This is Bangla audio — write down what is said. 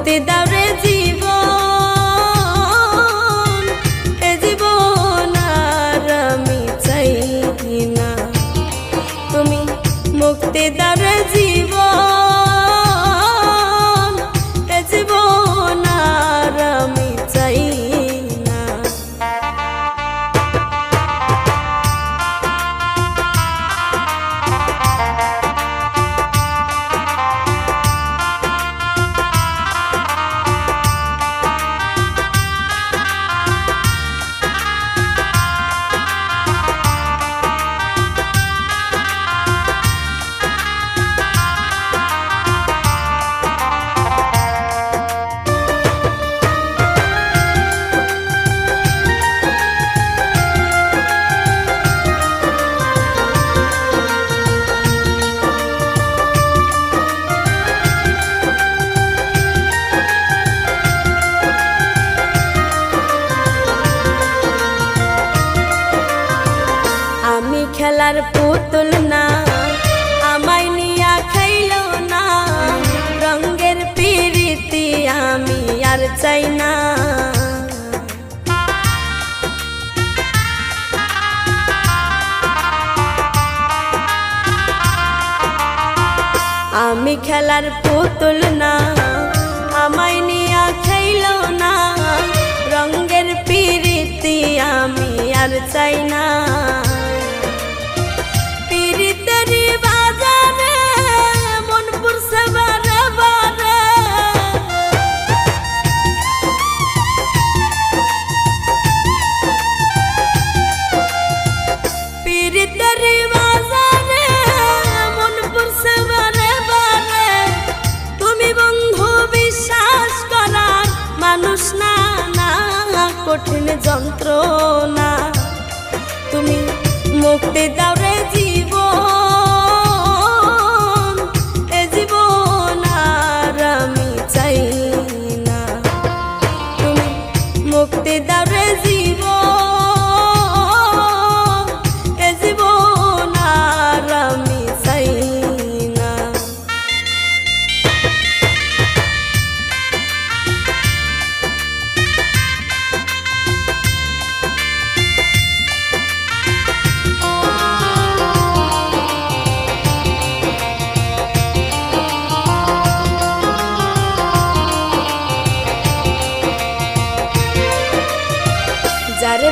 মুক্তি দাও খেলার পুতুল না, আমায় নিয়া খাইল না। রঙ্গের পিরিতি আমি আর চাই না। আমি খেলার পুতুল না, আমায় নিয়া খাইল না। রঙ্গের পিরিতি আমি আর চাই না। কঠিন যন্ত্রণা। তুমি মুক্তি দাও